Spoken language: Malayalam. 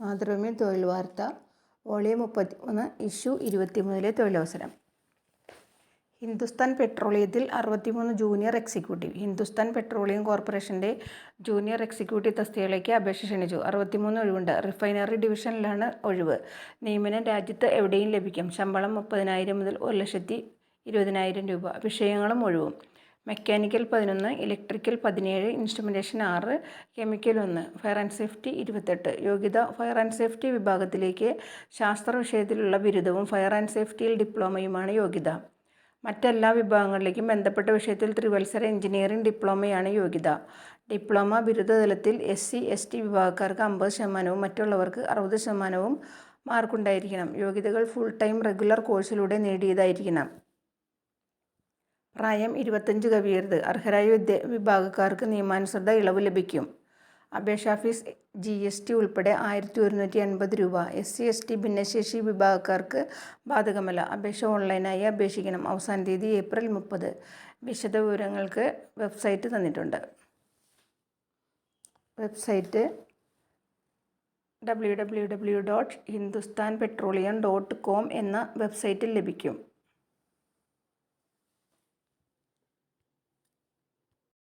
മാതൃഭൂമി തൊഴിൽ വാർത്ത വോളിയം മുപ്പത്തി മൂന്ന് ഇഷ്യൂ ഇരുപത്തിമൂന്നിലെ തൊഴിലവസരം. ഹിന്ദുസ്ഥാൻ പെട്രോളിയത്തിൽ അറുപത്തിമൂന്ന് ജൂനിയർ എക്സിക്യൂട്ടീവ്. ഹിന്ദുസ്ഥാൻ പെട്രോളിയം കോർപ്പറേഷന്റെ ജൂനിയർ എക്സിക്യൂട്ടീവ് തസ്തികയിലേക്ക് അപേക്ഷ ക്ഷണിച്ചു. അറുപത്തിമൂന്ന് ഒഴിവുണ്ട്. റിഫൈനറി ഡിവിഷനിലാണ് ഒഴിവ്. നിയമനം രാജ്യത്ത് എവിടെയും ലഭിക്കും. ശമ്പളം മുപ്പതിനായിരം മുതൽ ഒരു ലക്ഷത്തി ഇരുപതിനായിരം രൂപ. വിഷയങ്ങളും ഒഴിവും. മെക്കാനിക്കൽ പതിനൊന്ന് ഇലക്ട്രിക്കൽ പതിനേഴ് ഇൻസ്ട്രുമെന്റേഷൻ ആറ് കെമിക്കൽ ഒന്ന് ഫയർ ആൻഡ് സേഫ്റ്റി ഇരുപത്തെട്ട്. യോഗ്യത ഫയർ ആൻഡ് സേഫ്റ്റി വിഭാഗത്തിലേക്ക് ശാസ്ത്ര വിഷയത്തിലുള്ള ബിരുദവും ഫയർ ആൻഡ് സേഫ്റ്റിയിൽ ഡിപ്ലോമയുമാണ് യോഗ്യത. മറ്റെല്ലാ വിഭാഗങ്ങളിലേക്കും ബന്ധപ്പെട്ട വിഷയത്തിൽ ത്രിവത്സര എഞ്ചിനീയറിംഗ് ഡിപ്ലോമയാണ് യോഗ്യത. ഡിപ്ലോമ ബിരുദതലത്തിൽ എസ് സി എസ് ടി വിഭാഗക്കാർക്ക് അമ്പത് ശതമാനവും മറ്റുള്ളവർക്ക് അറുപത് ശതമാനവും മാർക്കുണ്ടായിരിക്കണം. യോഗ്യതകൾ ഫുൾ ടൈം റെഗുലർ കോഴ്സിലൂടെ നേടിയതായിരിക്കണം. പ്രായം ഇരുപത്തഞ്ച് കവിയരുത്. അർഹരായ വിദ്യ വിഭാഗക്കാർക്ക് നിയമാനുസൃത ഇളവ് ലഭിക്കും. അപേക്ഷാ ഫീസ് ജി എസ് ടി ഉൾപ്പെടെ ആയിരത്തി ഒരുന്നൂറ്റി അൻപത് രൂപ. എസ് സി എസ് ടി ഭിന്നശേഷി വിഭാഗക്കാർക്ക് ബാധകമല്ല. അപേക്ഷ ഓൺലൈനായി അപേക്ഷിക്കണം. അവസാന തീയതി ഏപ്രിൽ മുപ്പത്. വിശദ വിവരങ്ങൾക്ക് വെബ്സൈറ്റ് തന്നിട്ടുണ്ട്. Website W W W dot Hindustan petroleum dot com എന്ന വെബ്സൈറ്റിൽ ലഭിക്കും.